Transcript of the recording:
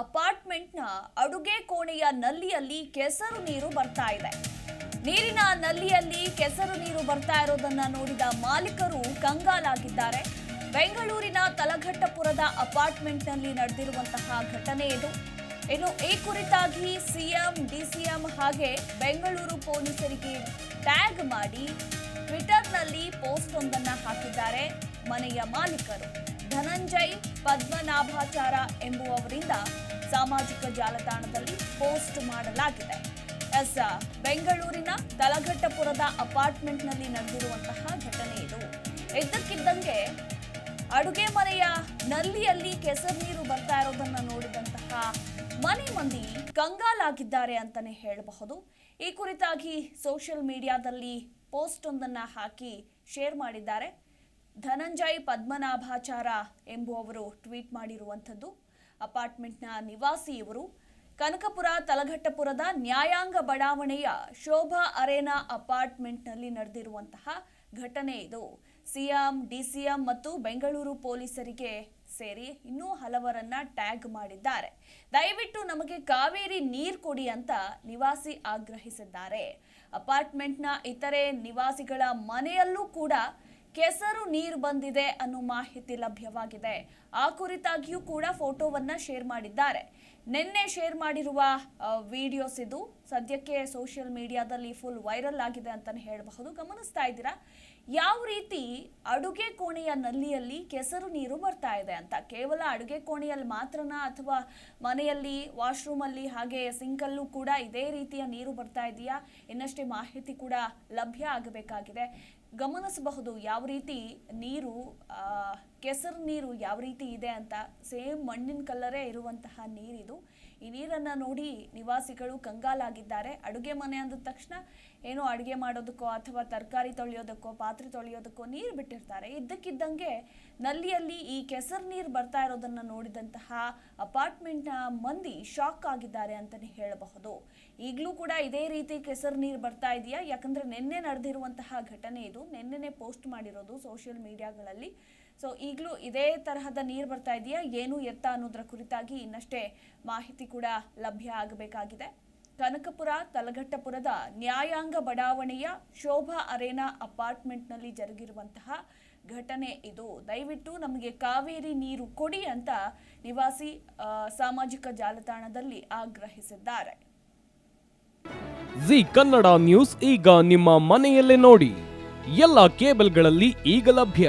ಅಪಾರ್ಟ್ಮೆಂಟ್ನ ಅಡುಗೆ ಕೋಣೆಯ ನಲ್ಲಿಯಲ್ಲಿ ಕೆಸರು ನೀರು ಬರ್ತಾ ಇದೆ. ನೀರಿನ ನಲ್ಲಿಯಲ್ಲಿ ಕೆಸರು ನೀರು ಬರ್ತಾ ಇರೋದನ್ನ ನೋಡಿದ ಮಾಲೀಕರು ಕಂಗಾಲಾಗಿದ್ದಾರೆ. ಬೆಂಗಳೂರಿನ ತಲಘಟ್ಟಪುರದ ಅಪಾರ್ಟ್ಮೆಂಟ್ನಲ್ಲಿ ನಡೆದಿರುವಂತಹ ಘಟನೆ ಇದು. ಇನ್ನು ಈ ಕುರಿತಾಗಿ ಸಿಎಂ, ಡಿಸಿಎಂ ಹಾಗೆ ಬೆಂಗಳೂರು ಪೊಲೀಸರಿಗೆ ಟ್ಯಾಗ್ ಮಾಡಿ ಟ್ವಿಟರ್ನಲ್ಲಿ ಪೋಸ್ಟ್ ಒಂದನ್ನ ಹಾಕಿದ್ದಾರೆ ಮನೆಯ ಮಾಲೀಕರು. ಧನಂಜಯ್ ಪದ್ಮನಾಭಾಚಾರ ಎಂಬುವವರಿಂದ ಸಾಮಾಜಿಕ ಜಾಲತಾಣದಲ್ಲಿ ಪೋಸ್ಟ್ ಮಾಡಲಾಗಿದೆ. ಎಸ್, ಬೆಂಗಳೂರಿನ ತಲಘಟ್ಟಪುರದ ಅಪಾರ್ಟ್ಮೆಂಟ್ನಲ್ಲಿ ನಡೆದಿರುವಂತಹ ಘಟನೆ ಇದು. ಇದ್ದಕ್ಕಿದ್ದಂಗೆ ಅಡುಗೆ ಮನೆಯ ನಲ್ಲಿಯಲ್ಲಿ ಕೆಸರು ನೀರು ಬರ್ತಾ ಇರೋದನ್ನ ನೋಡಿದಂತಹ ಮನೆ ಮಂದಿ ಕಂಗಾಲಾಗಿದ್ದಾರೆ ಅಂತಾನೆ ಹೇಳಬಹುದು. ಈ ಕುರಿತಾಗಿ ಸೋಷಿಯಲ್ ಮೀಡಿಯಾದಲ್ಲಿ ಪೋಸ್ಟ್ ಒಂದನ್ನ ಹಾಕಿ ಶೇರ್ ಮಾಡಿದ್ದಾರೆ. ಧನಂಜಯ್ ಪದ್ಮನಾಭಾಚಾರ ಎಂಬುವವರು ಟ್ವೀಟ್ ಮಾಡಿರುವಂಥದ್ದು. ಅಪಾರ್ಟ್ಮೆಂಟ್ನ ನಿವಾಸಿ ಇವರು ಕನಕಪುರ ತಲಘಟ್ಟಪುರದ ನ್ಯಾಯಾಂಗ ಬಡಾವಣೆಯ ಶೋಭಾ ಅರೇನಾ ಅಪಾರ್ಟ್ಮೆಂಟ್ನಲ್ಲಿ ನಡೆದಿರುವಂತಹ ಘಟನೆ ಇದು. ಸಿಎಂ, ಡಿಸಿಎಂ ಮತ್ತು ಬೆಂಗಳೂರು ಪೊಲೀಸರಿಗೆ ಸೇರಿ ಇನ್ನೂ ಹಲವರನ್ನ ಟ್ಯಾಗ್ ಮಾಡಿದ್ದಾರೆ. ದಯವಿಟ್ಟು ನಮಗೆ ಕಾವೇರಿ ನೀರು ಕೊಡಿ ಅಂತ ನಿವಾಸಿ ಆಗ್ರಹಿಸಿದ್ದಾರೆ. ಅಪಾರ್ಟ್ಮೆಂಟ್ನ ಇತರೆ ನಿವಾಸಿಗಳ ಮನೆಯಲ್ಲೂ ಕೂಡ ಕೆಸರು ನೀರು ಬಂದಿದೆ ಅನ್ನೋ ಮಾಹಿತಿ ಲಭ್ಯವಾಗಿದೆ. ಆ ಕುರಿತಾಗಿಯೂ ಕೂಡ ಫೋಟೋವನ್ನ ಶೇರ್ ಮಾಡಿದ್ದಾರೆ. ನಿನ್ನೆ ಶೇರ್ ಮಾಡಿರುವ ವಿಡಿಯೋಸ್ ಇದು. ಸದ್ಯಕ್ಕೆ ಸೋಷಿಯಲ್ ಮೀಡಿಯಾದಲ್ಲಿ ಫುಲ್ ವೈರಲ್ ಆಗಿದೆ ಅಂತಾನೆ ಹೇಳಬಹುದು. ಗಮನಿಸ್ತಾ ಇದ್ದೀರಾ? ಯಾವ ರೀತಿ ಅಡುಗೆ ಕೋಣೆಯ ನಲ್ಲಿಯಲ್ಲಿ ಕೆಸರು ನೀರು ಬರ್ತಾ ಇದೆ ಅಂತ? ಕೇವಲ ಅಡುಗೆ ಕೋಣೆಯಲ್ಲಿ ಮಾತ್ರನ ಅಥವಾ ಮನೆಯಲ್ಲಿ, ವಾಶ್ರೂಮಲ್ಲಿ ಹಾಗೆ ಸಿಂಕಲ್ಲೂ ಕೂಡ ಇದೇ ರೀತಿಯ ನೀರು ಬರ್ತಾ ಇದೆಯಾ? ಇನ್ನಷ್ಟೇ ಮಾಹಿತಿ ಕೂಡ ಲಭ್ಯ ಆಗಬೇಕಾಗಿದೆ. ಗಮನಿಸಬಹುದು ಯಾವ ರೀತಿ ನೀರು ಕೆಸರು ನೀರು ಯಾವ ರೀತಿ ಇದೆ ಅಂತ ಸೇಮ್ ಮಣ್ಣಿನ ಕಲ್ಲರೇ ಇರುವಂತಹ ನೀರಿದು. ಈ ನೀರನ್ನು ನೋಡಿ ನಿವಾಸಿಗಳು ಕಂಗಾಲಾಗಿದ್ದಾರೆ. ಅಡುಗೆ ಮನೆ ಅಂದ ತಕ್ಷಣ ಏನೋ ಅಡುಗೆ ಮಾಡೋದಕ್ಕೋ ಅಥವಾ ತರಕಾರಿ ತೊಳೆಯೋದಕ್ಕೋ, ಪಾತ್ರೆ ತೊಳೆಯೋದಕ್ಕೋ ನೀರು ಬಿಟ್ಟಿರ್ತಾರೆ. ಇದ್ದಕ್ಕಿದ್ದಂಗೆ ನಲ್ಲಿಯಲ್ಲಿ ಈ ಕೆಸರು ನೀರು ಬರ್ತಾ ಇರೋದನ್ನು ನೋಡಿದಂತಹ ಅಪಾರ್ಟ್ಮೆಂಟ್ನ ಮಂದಿ ಶಾಕ್ ಆಗಿದ್ದಾರೆ ಅಂತಲೇ ಹೇಳಬಹುದು. ಈಗಲೂ ಕೂಡ ಇದೇ ರೀತಿ ಕೆಸರು ನೀರು ಬರ್ತಾ ಇದೆಯಾ? ಯಾಕಂದರೆ ನಿನ್ನೆ ನಡೆದಿರುವಂತಹ ಘಟನೆ ಇದು. ನಿನ್ನೆನೆ ಪೋಸ್ಟ್ ಮಾಡಿರೋದು ಸೋಷಿಯಲ್ ಮೀಡಿಯಾಗಳಲ್ಲಿ. ಸೊ ಈಗಲೂ ಇದೇ ತರಹದ ನೀರು ಬರ್ತಾ ಇದೆಯಾ? ಏನು ಎತ್ತ ಅನ್ನೋದರ ಕುರಿತಾಗಿ ಇನ್ನಷ್ಟೇ ಮಾಹಿತಿ ಕೂಡ ಲಭ್ಯ ಆಗಬೇಕಾಗಿದೆ. ಕನಕಪುರ, ತಲಘಟ್ಟಪುರದ ನ್ಯಾಯಾಂಗ ಬಡಾವಣೆಯ ಶೋಭಾ ಅರೇನಾ ಅಪಾರ್ಟ್ಮೆಂಟ್ನಲ್ಲಿ ಜರುಗಿರುವಂತಹ ಘಟನೆ ಇದು. ದಯವಿಟ್ಟು ನಮಗೆ ಕಾವೇರಿ ನೀರು ಕೊಡಿ ಅಂತ ನಿವಾಸಿ ಸಾಮಾಜಿಕ ಜಾಲತಾಣದಲ್ಲಿ ಆಗ್ರಹಿಸಿದ್ದಾರೆ. ಜಿ ಕನ್ನಡ ನ್ಯೂಸ್ ಈಗ ನಿಮ್ಮ ಮನೆಯಲ್ಲೇ ನೋಡಿ. ಎಲ್ಲ ಕೇಬಲ್ಗಳಲ್ಲಿ ಈಗ ಲಭ್ಯ.